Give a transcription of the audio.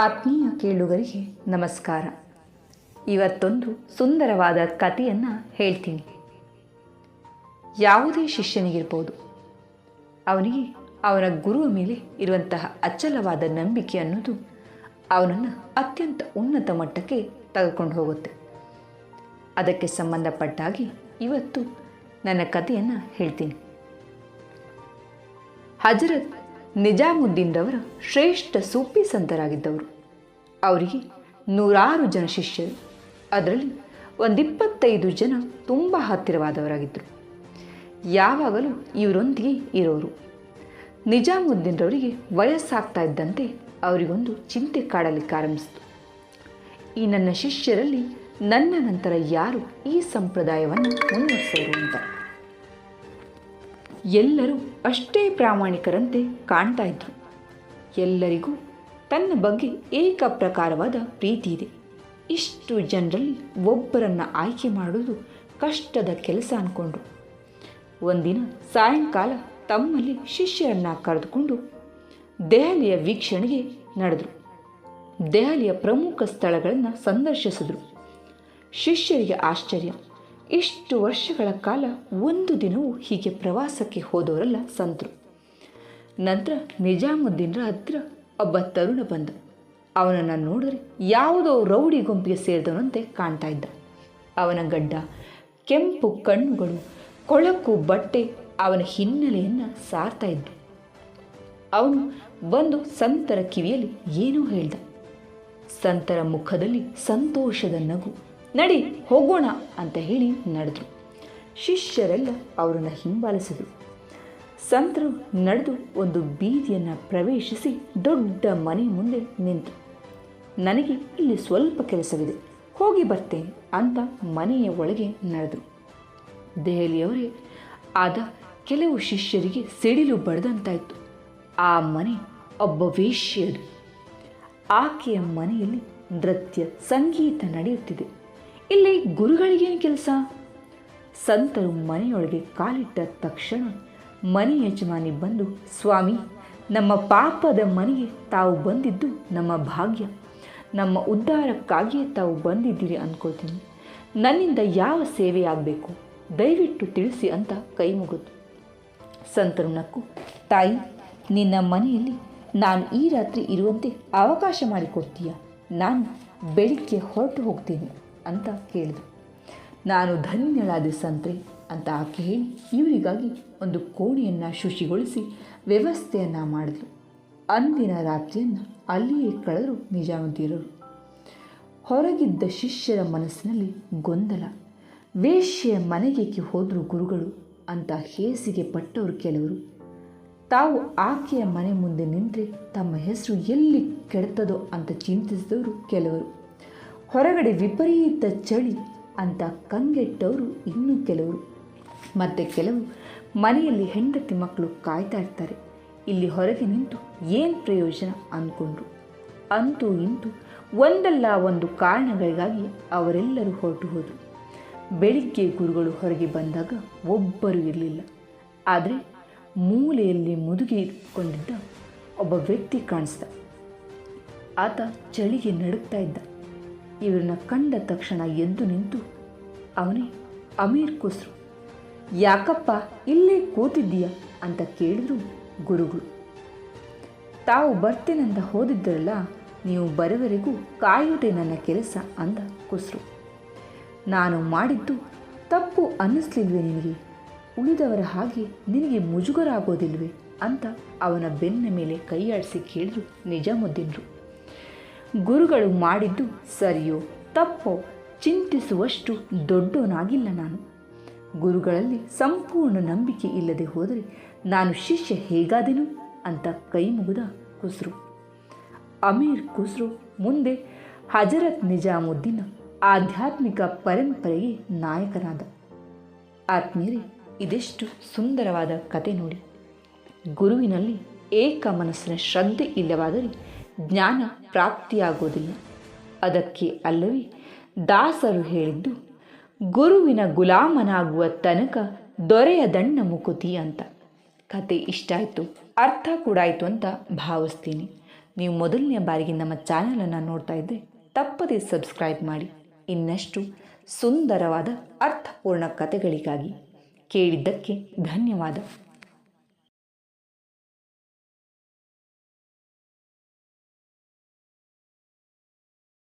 ಆತ್ಮೀಯ ಕೇಳುಗರಿಗೆ ನಮಸ್ಕಾರ. ಇವತ್ತೊಂದು ಸುಂದರವಾದ ಕಥೆಯನ್ನು ಹೇಳ್ತೀನಿ. ಯಾವುದೇ ಶಿಷ್ಯನಿಗಿರ್ಬೋದು, ಅವನಿಗೆ ಅವನ ಗುರುವ ಮೇಲೆ ಇರುವಂತಹ ಅಚಲವಾದ ನಂಬಿಕೆ ಅನ್ನೋದು ಅವನನ್ನು ಅತ್ಯಂತ ಉನ್ನತ ಮಟ್ಟಕ್ಕೆ ತೆಗೆದುಕೊಂಡು ಹೋಗುತ್ತೆ. ಅದಕ್ಕೆ ಸಂಬಂಧಪಟ್ಟಾಗಿ ಇವತ್ತು ನನ್ನ ಕಥೆಯನ್ನು ಹೇಳ್ತೀನಿ. ಹಜರತ್ ನಿಜಾಮುದ್ದೀನ್ರವರ ಶ್ರೇಷ್ಠ ಸೂಫಿ ಸಂತರಾಗಿದ್ದವರು. ಅವರಿಗೆ ನೂರಾರು ಜನ ಶಿಷ್ಯರು. ಅದರಲ್ಲಿ ಒಂದಿಪ್ಪತ್ತೈದು ಜನ ತುಂಬ ಹತ್ತಿರವಾದವರಾಗಿದ್ದರು. ಯಾವಾಗಲೂ ಇವರೊಂದಿಗೆ ಇರೋರು. ನಿಜಾಮುದ್ದೀನ್ರವರಿಗೆ ವಯಸ್ಸಾಗ್ತಾ ಇದ್ದಂತೆ ಅವರಿಗೊಂದು ಚಿಂತೆ ಕಾಡಲಿಕ್ಕೆ ಆರಂಭಿಸಿತು. ಈ ನನ್ನ ಶಿಷ್ಯರಲ್ಲಿ ನನ್ನ ನಂತರ ಯಾರು ಈ ಸಂಪ್ರದಾಯವನ್ನು ಮುನ್ನಡೆಸೋರು ಅಂತ. ಎಲ್ಲರೂ ಅಷ್ಟೇ ಪ್ರಾಮಾಣಿಕರಂತೆ ಕಾಣ್ತಾ ಇದ್ರು. ಎಲ್ಲರಿಗೂ ತನ್ನ ಬಗ್ಗೆ ಏಕ ಪ್ರಕಾರವಾದ ಪ್ರೀತಿ ಇದೆ. ಇಷ್ಟು ಜನರಲ್ಲಿ ಒಬ್ಬರನ್ನು ಆಯ್ಕೆ ಮಾಡೋದು ಕಷ್ಟದ ಕೆಲಸ ಅಂದ್ಕೊಂಡ್ರು ಒಂದಿನ ಸಾಯಂಕಾಲ ತಮ್ಮಲ್ಲಿ ಶಿಷ್ಯರನ್ನು ಕರೆದುಕೊಂಡು ದೆಹಲಿಯ ವೀಕ್ಷಣೆಗೆ ನಡೆದರು. ದೆಹಲಿಯ ಪ್ರಮುಖ ಸ್ಥಳಗಳನ್ನು ಸಂದರ್ಶಿಸಿದರು. ಶಿಷ್ಯರಿಗೆ ಆಶ್ಚರ್ಯ. ಇಷ್ಟು ವರ್ಷಗಳ ಕಾಲ ಒಂದು ದಿನವೂ ಹೀಗೆ ಪ್ರವಾಸಕ್ಕೆ ಹೋದವರಲ್ಲ ಸಂತರು. ನಂತರ ನಿಜಾಮುದ್ದೀನ್ರ ಹತ್ತಿರ ಒಬ್ಬ ತರುಣ ಬಂದ. ಅವನನ್ನು ನೋಡಿದ್ರೆ ಯಾವುದೋ ರೌಡಿ ಗುಂಪಿಗೆ ಸೇರಿದವನಂತೆ ಕಾಣ್ತಾ ಇದ್ದ. ಅವನ ಗಡ್ಡ, ಕೆಂಪು ಕಣ್ಣುಗಳು, ಕೊಳಕು ಬಟ್ಟೆ ಅವನ ಹಿನ್ನೆಲೆಯನ್ನು ಸಾರ್ತಾ ಇದ್ದು. ಅವನು ಬಂದು ಸಂತರ ಕಿವಿಯಲ್ಲಿ ಏನೂ ಹೇಳ್ದ. ಸಂತರ ಮುಖದಲ್ಲಿ ಸಂತೋಷದ ನಗು. ನಡಿ, ಹೋಗೋಣ ಅಂತ ಹೇಳಿ ನಡೆದ್ರು. ಶಿಷ್ಯರೆಲ್ಲ ಅವರನ್ನು ಹಿಂಬಾಲಿಸಿದರು. ಸಂತರು ನಡೆದು ಒಂದು ಬೀದಿಯನ್ನು ಪ್ರವೇಶಿಸಿ ದೊಡ್ಡ ಮನೆ ಮುಂದೆ ನಿಂತು. ನನಗೆ ಇಲ್ಲಿ ಸ್ವಲ್ಪ ಕೆಲಸವಿದೆ, ಹೋಗಿ ಬರ್ತೇನೆ ಅಂತ ಮನೆಯ ಒಳಗೆ ನಡೆದರು. ದೆಹಲಿಯವರೇ ಆದ ಕೆಲವು ಶಿಷ್ಯರಿಗೆ ಸಿಡಿಲು ಬಡ್ದಂತಾಯಿತು. ಆ ಮನೆ ಒಬ್ಬ ವೇಶ್ಯದು ಆಕೆಯ ಮನೆಯಲ್ಲಿ ನೃತ್ಯ, ಸಂಗೀತ ನಡೆಯುತ್ತಿದೆ. ಇಲ್ಲಿ ಗುರುಗಳಿಗೇನು ಕೆಲಸ? ಸಂತರು ಮನೆಯೊಳಗೆ ಕಾಲಿಟ್ಟ ತಕ್ಷಣ ಮನೆ ಯಜಮಾನಿ ಬಂದು, ಸ್ವಾಮಿ, ನಮ್ಮ ಪಾಪದ ಮನೆಗೆ ತಾವು ಬಂದಿದ್ದು ನಮ್ಮ ಭಾಗ್ಯ. ನಮ್ಮ ಉದ್ಧಾರಕ್ಕಾಗಿಯೇ ತಾವು ಬಂದಿದ್ದೀರಿ ಅಂದ್ಕೊಳ್ತೀನಿ ನನ್ನಿಂದ ಯಾವ ಸೇವೆ ಆಗಬೇಕು? ದಯವಿಟ್ಟು ತಿಳಿಸಿ ಅಂತ ಕೈ ಮುಗಿದು. ಸಂತರು ನಕ್ಕು, ತಾಯಿ, ನಿನ್ನ ಮನೆಯಲ್ಲಿ ನಾನು ಈ ರಾತ್ರಿ ಇರುವಂತೆ ಅವಕಾಶ ಮಾಡಿಕೊಡ್ತೀಯ? ನಾನು ಬೆಳಿಗ್ಗೆ ಹೊರಟು ಹೋಗ್ತೀನಿ. ಅಂತ ಕೇಳಿದರು. ನಾನು ಧನ್ಯಳಾದ ಸಂತ್ರಿ ಅಂತ ಆಕೆ ಹೇಳಿ ಇವರಿಗಾಗಿ ಒಂದು ಕೋಣೆಯನ್ನು ಶುಚಿಗೊಳಿಸಿ ವ್ಯವಸ್ಥೆಯನ್ನು ಮಾಡಿದ್ರು ಅಂದಿನ ರಾತ್ರಿಯನ್ನು ಅಲ್ಲಿಯೇ ಕಳೆದರು ನಿಜಾಮುದ್ದೀರರು. ಹೊರಗಿದ್ದ ಶಿಷ್ಯರ ಮನಸ್ಸಿನಲ್ಲಿ ಗೊಂದಲ. ವೇಶ್ಯೆಯ ಮನೆಗೇಕೆ ಹೋದರು ಗುರುಗಳು ಅಂತ ಹೇಸಿಗೆ ಪಟ್ಟವರು ಕೆಲವರು. ತಾವು ಆಕೆಯ ಮನೆ ಮುಂದೆ ನಿಂತರೆ ತಮ್ಮ ಹೆಸರು ಎಲ್ಲಿ ಕೆಡ್ತದೋ ಅಂತ ಚಿಂತಿಸಿದವರು ಕೆಲವರು. ಹೊರಗಡೆ ವಿಪರೀತ ಚಳಿ ಅಂತ ಕಂಗೆಟ್ಟವರು ಇನ್ನೂ ಕೆಲವರು. ಮತ್ತು ಕೆಲವು ಮನೆಯಲ್ಲಿ ಹೆಂಡತಿ ಮಕ್ಕಳು ಕಾಯ್ತಾ ಇರ್ತಾರೆ. ಇಲ್ಲಿ ಹೊರಗೆ ನಿಂತು ಏನು ಪ್ರಯೋಜನ ಅಂದ್ಕೊಂಡ್ರು ಅಂತೂ ಇಂತೂ ಒಂದಲ್ಲ ಒಂದು ಕಾರಣಗಳಿಗಾಗಿ ಅವರೆಲ್ಲರೂ ಹೊರಟು ಹೋದರು. ಬೆಳಿಗ್ಗೆ ಗುರುಗಳು ಹೊರಗೆ ಬಂದಾಗ ಒಬ್ಬರು ಇರಲಿಲ್ಲ. ಆದರೆ ಮೂಲೆಯಲ್ಲಿ ಮುದುಗಿ ಇಟ್ಕೊಂಡಿದ್ದ ಒಬ್ಬ ವ್ಯಕ್ತಿ ಕಾಣಿಸ್ದ. ಆತ ಚಳಿಗೆ ನಡುಕ್ತಾ ಇದ್ದ. ಇವರನ್ನ ಕಂಡ ತಕ್ಷಣ ಎದ್ದು ನಿಂತು, ಅವನೇ, ಅಮೀರ್ ಕುಸ್ರು. ಯಾಕಪ್ಪ ಇಲ್ಲೇ ಕೂತಿದ್ದೀಯ? ಅಂತ ಕೇಳಿದ್ರು ಗುರುಗಳು. ತಾವು ಬರ್ತೇನಂತ ಹೋದಿದ್ದರಲ್ಲ, ನೀವು ಬರುವರೆಗೂ ಕಾಯುವುದೇ ನನ್ನ ಕೆಲಸ, ಅಂದ ಕುಸ್ರು. ನಾನು ಮಾಡಿದ್ದು ತಪ್ಪು ಅನ್ನಿಸ್ಲಿಲ್ವೆ ನಿನಗೆ? ಉಳಿದವರ ಹಾಗೆ ನಿನಗೆ ಮುಜುಗರ ಆಗೋದಿಲ್ವೇ ಅಂತ ಅವನ ಬೆನ್ನ ಮೇಲೆ ಕೈಯಾಡಿಸಿ ಕೇಳಿದ್ರು ನಿಜಾಮುದ್ದೀನ್ರು. ಗುರುಗಳು ಮಾಡಿದ್ದು ಸರಿಯೋ ತಪ್ಪೋ ಚಿಂತಿಸುವಷ್ಟು ದೊಡ್ಡವನಾಗಿಲ್ಲ ನಾನು. ಗುರುಗಳಲ್ಲಿ ಸಂಪೂರ್ಣ ನಂಬಿಕೆ ಇಲ್ಲದೆ ಹೋದರೆ ನಾನು ಶಿಷ್ಯ ಹೇಗಾದೆನು ಅಂತ ಕೈ ಮುಗಿದ ಕುಸ್ರು ಅಮೀರ್ ಕುಸ್ರು ಮುಂದೆ ಹಜರತ್ ನಿಜಾಮುದ್ದೀನ ಆಧ್ಯಾತ್ಮಿಕ ಪರಂಪರೆಗೆ ನಾಯಕನಾದ. ಆತ್ಮೀಯರೇ, ಇದೆಷ್ಟು ಸುಂದರವಾದ ಕತೆ ನೋಡಿ. ಗುರುವಿನಲ್ಲಿ ಏಕ ಮನಸ್ಸಿನ ಶ್ರದ್ಧೆ ಇಲ್ಲವಾದರೆ ಜ್ಞಾನ ಪ್ರಾಪ್ತಿಯಾಗೋದಿಲ್ಲ ಅದಕ್ಕೆ ಅಲ್ಲವೇ, ದಾಸರು ಹೇಳಿದ್ದು, ಗುರುವಿನ ಗುಲಾಮನಾಗುವ ತನಕ ದೊರೆಯ ದಣ್ಣ ಮುಕುತಿ ಅಂತ. ಕತೆ ಇಷ್ಟ ಆಯಿತು ಅರ್ಥ ಕೂಡ ಆಯಿತು ಅಂತ ಭಾವಿಸ್ತೀನಿ. ನೀವು ಮೊದಲನೇ ಬಾರಿಗೆ ನಮ್ಮ ಚಾನಲನ್ನು ನೋಡ್ತಾ ಇದ್ದರೆ ತಪ್ಪದೇ ಸಬ್ಸ್ಕ್ರೈಬ್ ಮಾಡಿ. ಇನ್ನಷ್ಟು ಸುಂದರವಾದ ಅರ್ಥಪೂರ್ಣ ಕಥೆಗಳಿಗಾಗಿ ಕೇಳಿದ್ದಕ್ಕೆ ಧನ್ಯವಾದ.